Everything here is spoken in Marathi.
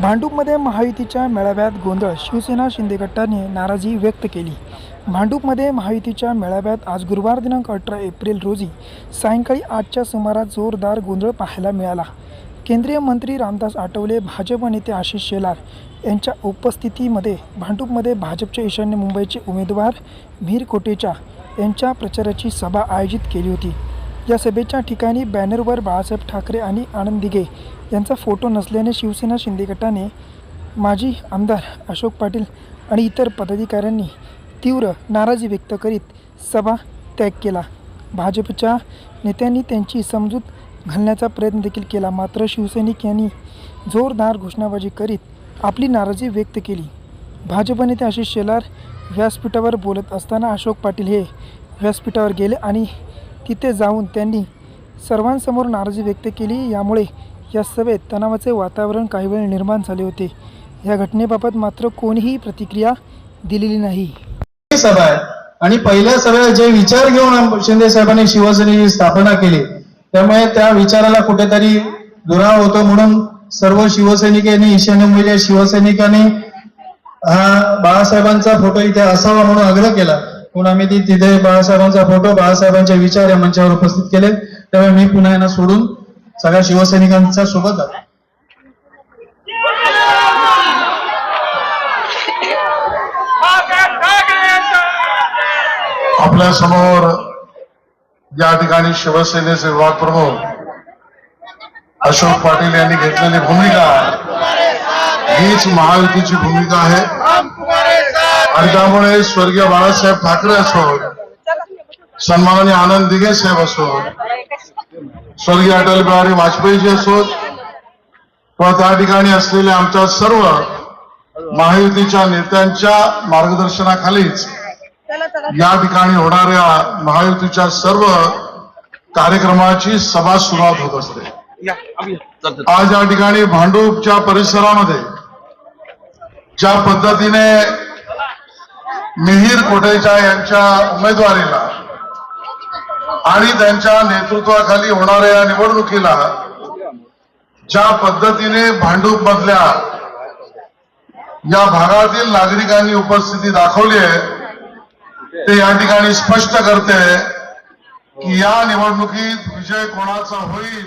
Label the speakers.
Speaker 1: भांडूपमध्ये महायुतीच्या मेळाव्यात गोंधळ शिवसेना शिंदे गटाने नाराजी व्यक्त केली. भांडूपमध्ये महायुतीच्या मेळाव्यात आज गुरुवार दिनांक अठरा एप्रिल रोजी सायंकाळी आठच्या सुमारास जोरदार गोंधळ पाहायला मिळाला. केंद्रीय मंत्री रामदास आठवले भाजप नेते आशिष शेलार यांच्या उपस्थितीमध्ये भांडूपमध्ये भाजपचे ईशान्य मुंबईचे उमेदवार मीर कोटेचा यांच्या प्रचाराची सभा आयोजित केली होती. या सभेच्या ठिकाणी बॅनरवर बाळासाहेब ठाकरे आणि आनंद दिघे यांचा फोटो नसल्याने शिवसेना शिंदे गटाने माजी आमदार अशोक पाटील आणि इतर पदाधिकाऱ्यांनी तीव्र नाराजी व्यक्त करीत सभा त्याग केला. भाजपच्या नेत्यांनी त्यांची समजूत घालण्याचा प्रयत्न देखील केला. मात्र शिवसैनिक यांनी जोरदार घोषणाबाजी करीत आपली नाराजी व्यक्त केली. भाजप नेते आशिष शेलार व्यासपीठावर बोलत असताना अशोक पाटील हे व्यासपीठावर गेले आणि तिथे जाऊन त्यांनी सर्वांसमोर नाराजी व्यक्त केली. यामुळे या सभेत तणावाचे वातावरण काही वेळ निर्माण झाले होते. या घटनेबाबत मात्र कोणीही प्रतिक्रिया दिलेली नाही.
Speaker 2: सभा आहे. आणि पहिल्या सभेला जे विचार घेऊन शिंदे साहेबांनी शिवसेनेची स्थापना केली त्यामुळे त्या विचाराला कुठेतरी दुराव होतो म्हणून सर्व शिवसैनिकांनी ईशान्य मुंबईच्या शिवसैनिकांनी हा बाळासाहेबांचा फोटो इथे असावा म्हणून आग्रह केला. म्हणून आम्ही ती तिथे बाळासाहेबांचा फोटो बाळासाहेबांचे विचार या मंचावर उपस्थित केले. त्यामुळे मी पुन्हा यांना सोडून सगळ्या शिवसैनिकांच्या सोबत
Speaker 3: आलो आपल्यासमोर या ठिकाणी शिवसेनेचे विभाग प्रमुख अशोक पाटील यांनी घेतलेली भूमिका हीच महायुतीची भूमिका आहे. आणि त्यामुळे स्वर्गीय बाळासाहेब ठाकरे असो सन्माननीय आनंद दिघे साहेब असो स्वर्गीय अटल बिहारी वाजपेयीजी असोत किंवा त्या ठिकाणी असलेल्या आमच्या सर्व महायुतीच्या नेत्यांच्या मार्गदर्शनाखालीच या ठिकाणी होणाऱ्या महायुतीच्या सर्व कार्यक्रमाची सभा सुरुवात होत असते. आज या ठिकाणी भांडूपच्या परिसरामध्ये ज्या पद्धतीने मिहीर कोटेचा यांच्या उमेदवारीला आणि त्यांच्या नेतृत्वाखाली होणाऱ्या या निवडणुकीला ज्या पद्धतीने भांडूप मधल्या या भागातील नागरिकांनी उपस्थिती दाखवली आहे ते या ठिकाणी स्पष्ट करते की या निवडणुकीत विजय कोणाचा होईल?